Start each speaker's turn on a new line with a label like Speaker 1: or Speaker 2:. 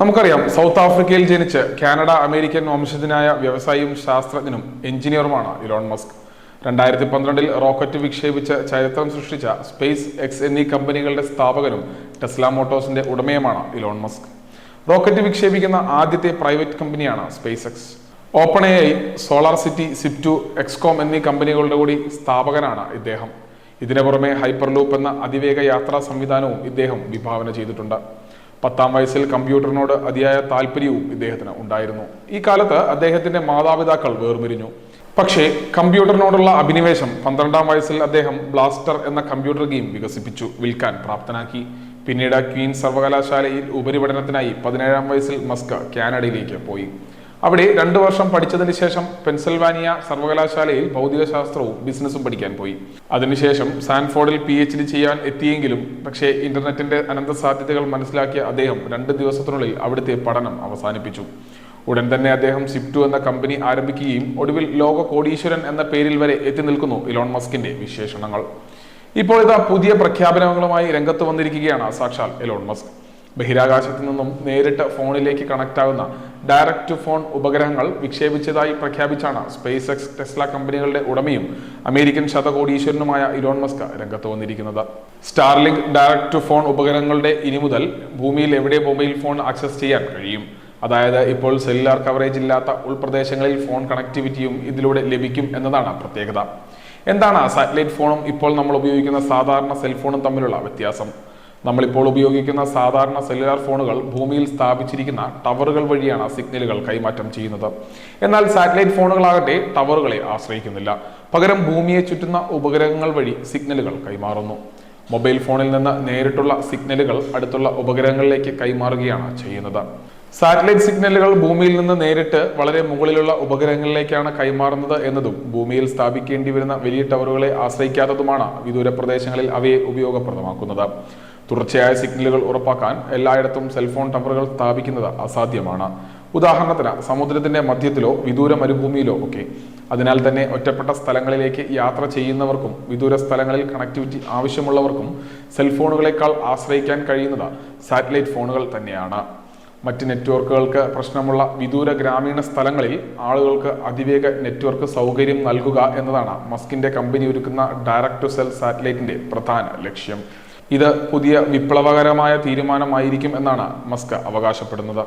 Speaker 1: നമുക്കറിയാം സൗത്ത് ആഫ്രിക്കയിൽ ജനിച്ച് കാനഡ അമേരിക്കൻ വംശജനായ വ്യവസായിയും ശാസ്ത്രജ്ഞനും എഞ്ചിനീയറുമാണ് ഇലോൺ മസ്ക്. രണ്ടായിരത്തി പന്ത്രണ്ടിൽ റോക്കറ്റ് വിക്ഷേപിച്ച് ചരിത്രം സൃഷ്ടിച്ച സ്പേസ് എക്സ് എന്നീ കമ്പനികളുടെ സ്ഥാപകനും ടെസ്ല മോട്ടോഴ്സിന്റെ ഉടമയുമാണ് ഇലോൺ മസ്ക്. റോക്കറ്റ് വിക്ഷേപിക്കുന്ന ആദ്യത്തെ പ്രൈവറ്റ് കമ്പനിയാണ് SpaceX. Open A I solar city Zip2 X com എന്നീ കമ്പനികളുടെ കൂടി സ്ഥാപകനാണ് ഇദ്ദേഹം. ഇതിനു പുറമെ ഹൈപ്പർലൂപ്പ് എന്ന അതിവേഗ യാത്രാ സംവിധാനവും ഇദ്ദേഹം വിഭാവന ചെയ്തിട്ടുണ്ട്. പത്താം വയസ്സിൽ കമ്പ്യൂട്ടറിനോട് അതിയായ താല്പര്യവും ഇദ്ദേഹത്തിന് ഉണ്ടായിരുന്നു. ഈ കാലത്ത് അദ്ദേഹത്തിന്റെ മാതാപിതാക്കൾ വേർപിരിഞ്ഞു. പക്ഷേ കമ്പ്യൂട്ടറിനോടുള്ള അഭിനിവേശം പന്ത്രണ്ടാം വയസ്സിൽ അദ്ദേഹം ബ്ലാസ്റ്റർ എന്ന കമ്പ്യൂട്ടർ ഗെയിം വികസിപ്പിച്ചു വിൽക്കാൻ പ്രാപ്തനാക്കി. പിന്നീട് ക്വീൻ സർവകലാശാലയിൽ ഉപരിപഠനത്തിനായി പതിനേഴാം വയസ്സിൽ മസ്ക് കാനഡയിലേക്ക് പോയി. അവിടെ രണ്ടു വർഷം പഠിച്ചതിന് ശേഷം പെൻസിൽവാനിയ സർവകലാശാലയിൽ ഭൗതികശാസ്ത്രവും ബിസിനസ്സും പഠിക്കാൻ പോയി. അതിനുശേഷം സാൻഫോർഡിൽ പി എച്ച് ഡി ചെയ്യാൻ എത്തിയെങ്കിലും പക്ഷേ ഇന്റർനെറ്റിന്റെ അനന്ത സാധ്യതകൾ മനസ്സിലാക്കിയ അദ്ദേഹം രണ്ട് ദിവസത്തിനുള്ളിൽ അവിടുത്തെ പഠനം അവസാനിപ്പിച്ചു. ഉടൻ തന്നെ അദ്ദേഹം സിപ്റ്റു എന്ന കമ്പനി ആരംഭിക്കുകയും ഒടുവിൽ ലോക കോടീശ്വരൻ എന്ന പേരിൽ വരെ എത്തി നിൽക്കുന്നു ഇലോൺ മസ്കിന്റെ വിശേഷണങ്ങൾ. ഇപ്പോൾ ഇതാ പുതിയ പ്രഖ്യാപനങ്ങളുമായി രംഗത്ത് വന്നിരിക്കുകയാണ് സാക്ഷാൽ എലോൺ മസ്ക്. ബഹിരാകാശത്ത് നിന്നും നേരിട്ട് ഫോണിലേക്ക് കണക്ട് ആകുന്ന ഡയറക്ട് ടു ഫോൺ ഉപഗ്രഹങ്ങൾ വിക്ഷേപിച്ചതായി പ്രഖ്യാപിച്ചാണ് സ്പേസ് എക്സ് ടെസ്ല കമ്പനികളുടെ ഉടമയും അമേരിക്കൻ ശതകോടീശ്വരനുമായ ഇലോൺ മസ്ക് രംഗത്ത് വന്നിരിക്കുന്നത്. സ്റ്റാർലിങ്ക് ഡയറക്ട് ടു ഫോൺ ഉപകരണങ്ങളുടെ ഇനി മുതൽ ഭൂമിയിൽ എവിടെ മൊബൈൽ ഫോൺ ആക്സസ് ചെയ്യാൻ കഴിയും? അതായത് ഇപ്പോൾ സെല്ലുലാർ കവറേജ് ഇല്ലാത്ത ഉൾപ്രദേശങ്ങളിൽ ഫോൺ കണക്ടിവിറ്റിയും ഇതിലൂടെ ലഭിക്കും എന്നതാണ് പ്രത്യേകത. എന്താണ് സാറ്റലൈറ്റ് ഫോണും ഇപ്പോൾ നമ്മൾ ഉപയോഗിക്കുന്ന സാധാരണ സെൽഫോണും തമ്മിലുള്ള വ്യത്യാസം? നമ്മളിപ്പോൾ ഉപയോഗിക്കുന്ന സാധാരണ സെല്ലുലാർ ഫോണുകൾ ഭൂമിയിൽ സ്ഥാപിച്ചിരിക്കുന്ന ടവറുകൾ വഴിയാണ് സിഗ്നലുകൾ കൈമാറ്റം ചെയ്യുന്നത്. എന്നാൽ സാറ്റലൈറ്റ് ഫോണുകളാകട്ടെ ടവറുകളെ ആശ്രയിക്കുന്നില്ല. പകരം ഭൂമിയെ ചുറ്റുന്ന ഉപഗ്രഹങ്ങൾ വഴി സിഗ്നലുകൾ കൈമാറുന്നു. മൊബൈൽ ഫോണിൽ നിന്ന് നേരിട്ടുള്ള സിഗ്നലുകൾ അടുത്തുള്ള ഉപഗ്രഹങ്ങളിലേക്ക് കൈമാറുകയാണ് ചെയ്യുന്നത്. സാറ്റലൈറ്റ് സിഗ്നലുകൾ ഭൂമിയിൽ നിന്ന് നേരിട്ട് വളരെ മുകളിലുള്ള ഉപഗ്രഹങ്ങളിലേക്കാണ് കൈമാറുന്നത് എന്നതും ഭൂമിയിൽ സ്ഥാപിക്കേണ്ടി വരുന്ന വലിയ ടവറുകളെ ആശ്രയിക്കാത്തതുമാണ് വിദൂര പ്രദേശങ്ങളിൽ അവയെ ഉപയോഗപ്രദമാക്കുന്നത്. തുടർച്ചയായ സിഗ്നലുകൾ ഉറപ്പാക്കാൻ എല്ലായിടത്തും സെൽഫോൺ ടവറുകൾ സ്ഥാപിക്കുന്നത് അസാധ്യമാണ്. ഉദാഹരണത്തിന് സമുദ്രത്തിന്റെ മധ്യത്തിലോ വിദൂര മരുഭൂമിയിലോ ഒക്കെ. അതിനാൽ തന്നെ ഒറ്റപ്പെട്ട സ്ഥലങ്ങളിലേക്ക് യാത്ര ചെയ്യുന്നവർക്കും വിദൂര സ്ഥലങ്ങളിൽ കണക്ടിവിറ്റി ആവശ്യമുള്ളവർക്കും സെൽഫോണുകളെക്കാൾ ആശ്രയിക്കാൻ കഴിയുന്നത് സാറ്റലൈറ്റ് ഫോണുകൾ തന്നെയാണ്. മറ്റ് നെറ്റ്വർക്കുകൾക്ക് പ്രശ്നമുള്ള വിദൂര ഗ്രാമീണ സ്ഥലങ്ങളിൽ ആളുകൾക്ക് അതിവേഗ നെറ്റ്വർക്ക് സൗകര്യം നൽകുക എന്നതാണ് മസ്കിന്റെ കമ്പനി ഒരുക്കുന്ന ഡയറക്ട് ടു സെൽ സാറ്റലൈറ്റിന്റെ പ്രധാന ലക്ഷ്യം. ഇത് പുതിയ വിപ്ലവകരമായ തീരുമാനമായിരിക്കും എന്നാണ് മസ്ക് അവകാശപ്പെടുന്നത്.